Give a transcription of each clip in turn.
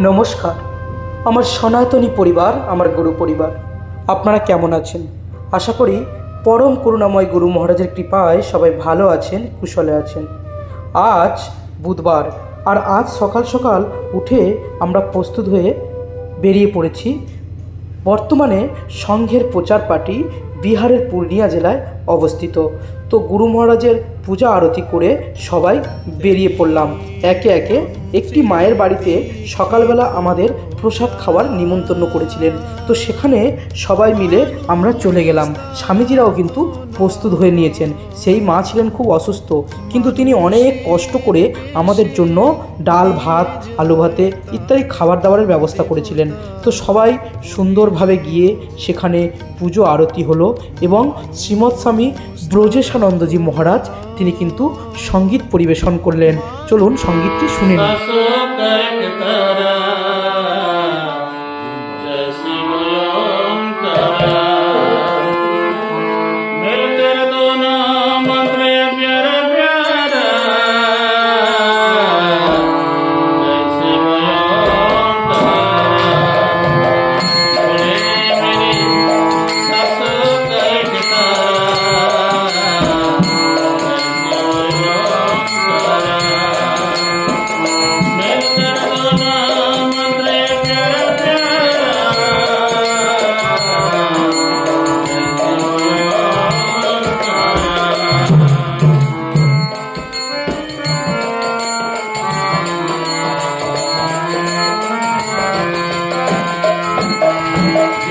নমস্কার। আমার সনাতনী পরিবার, আমার গুরু পরিবার, আপনারা কেমন আছেন? আশা করি পরম করুণাময় গুরু মহারাজের কৃপায় সবাই ভালো আছেন, কুশলে আছেন। আজ বুধবার, আর আজ সকাল সকাল উঠে আমরা প্রস্তুত হয়ে বেরিয়ে পড়েছি বর্তমানে সংঘের প্রচার পার্টি বিহারের পূর্ণিয়া জেলায় অবস্থিত। তো গুরু মহারাজের পূজা আরতি করে সবাই বেরিয়ে পড়লাম। একে একে একটি মায়ের বাড়িতে সকালবেলা আমাদের প্রসাদ খাওয়ার নিমন্ত্রণ করেছিলেন। তো সেখানে সবাই মিলে আমরা চলে গেলাম। স্বামীজিরাও কিন্তু প্রস্তুত হয়ে নিয়েছেন। সেই মা ছিলেন খুব অসুস্থ, কিন্তু তিনি অনেক কষ্ট করে আমাদের জন্য ডাল, ভাত, আলু ভাতে ইত্যাদি খাবার দাবারের ব্যবস্থা করেছিলেন। তো সবাই সুন্দরভাবে গিয়ে সেখানে পুজো, আরতি হলো। এবং শ্রীমৎ স্বামী ব্রজেশানন্দজি মহারাজ তিনি কিন্তু সংগীত পরিবেশন করলেন। চলুন সঙ্গীতটি শুনে নিই।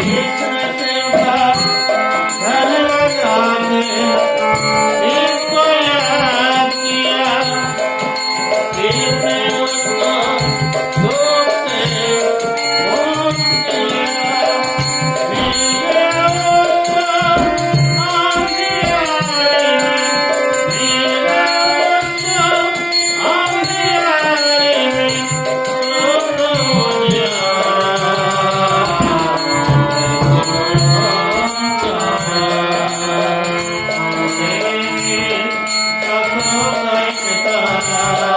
Yes, I feel Bye.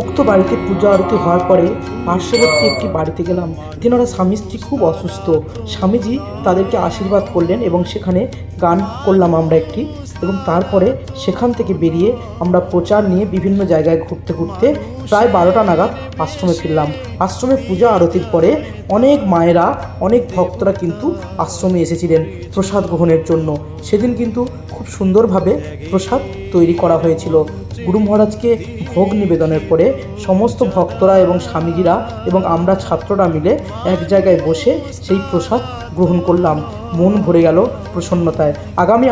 উক্ত বাড়িতে পূজা আরতি হওয়ার পরে পার্শ্ববর্তী একটি বাড়িতে গেলাম। তেনারা স্বামী স্ত্রী খুব অসুস্থ। স্বামীজি তাদেরকে আশীর্বাদ করলেন এবং সেখানে গান করলাম আমরা একটি এবং তারপরে সেখান থেকে বেরিয়ে আমরা প্রচার নিয়ে বিভিন্ন জায়গায় ঘুরতে ঘুরতে প্রায় বারোটা নাগাদ আশ্রমে ফিরলাম। আশ্রমে পূজা আরতির পরে অনেক মায়েরা, অনেক ভক্তরা কিন্তু আশ্রমে এসেছিলেন প্রসাদ গ্রহণের জন্য। সেদিন কিন্তু খুব সুন্দরভাবে প্রসাদ তৈরি করা হয়েছিল। গুরু মহারাজকে ভোগ নিবেদনের পরে সমস্ত ভক্তরা এবং স্বামীজিরা এবং আমরা ছাত্ররা মিলে এক জায়গায় বসে সেই প্রসাদ গ্রহণ করলাম। মন ভরে গেল প্রসন্নতায়। আগামী